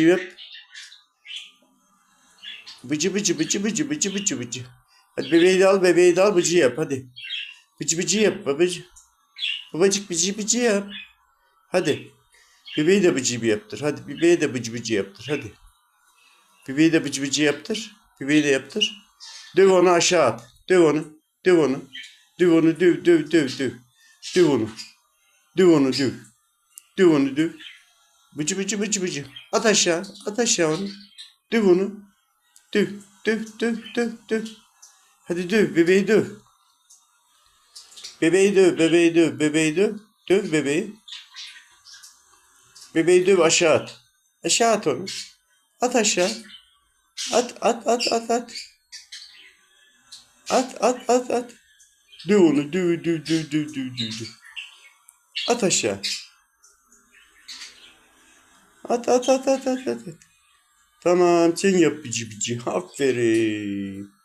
yap. Bıcı bıcı bıcı bıcı bıcı bıcı bıcı. Hadi bebeği de al bebeği de al bıcı yap hadi. Bıcı bıcı yap babacı. Babacık bıcı bıcı yap. Hadi. Bebeği de bıcı bir yaptır. Hadi bebeğe de bıcı bıcı yaptır. Hadi. Bebeği de bıcı bıcı yaptır. Bebeği de yaptır. Döv onu aşağı at. Döv onu. Döv onu. Döv onu döv döv döv döv. Döv onu. Döv onu döv. Döv onu döv. Bıcı bıcı bıcı bıcı. At aşağı. At aşağı onu. Döv onu. Döv. Döv döv döv döv. Hadi döv. Bebeği döv. Bebeği döv. Bebeği döv. Bebeği döv. Döv bebeği. Bebeği döv aşağı at. Aşağı at onu. At aşağı. At at at at at. At at at at. Döv onu. Döv döv döv döv döv döv. At aşağı. At at at at at at. Tamam sen yap bici bici. Aferin.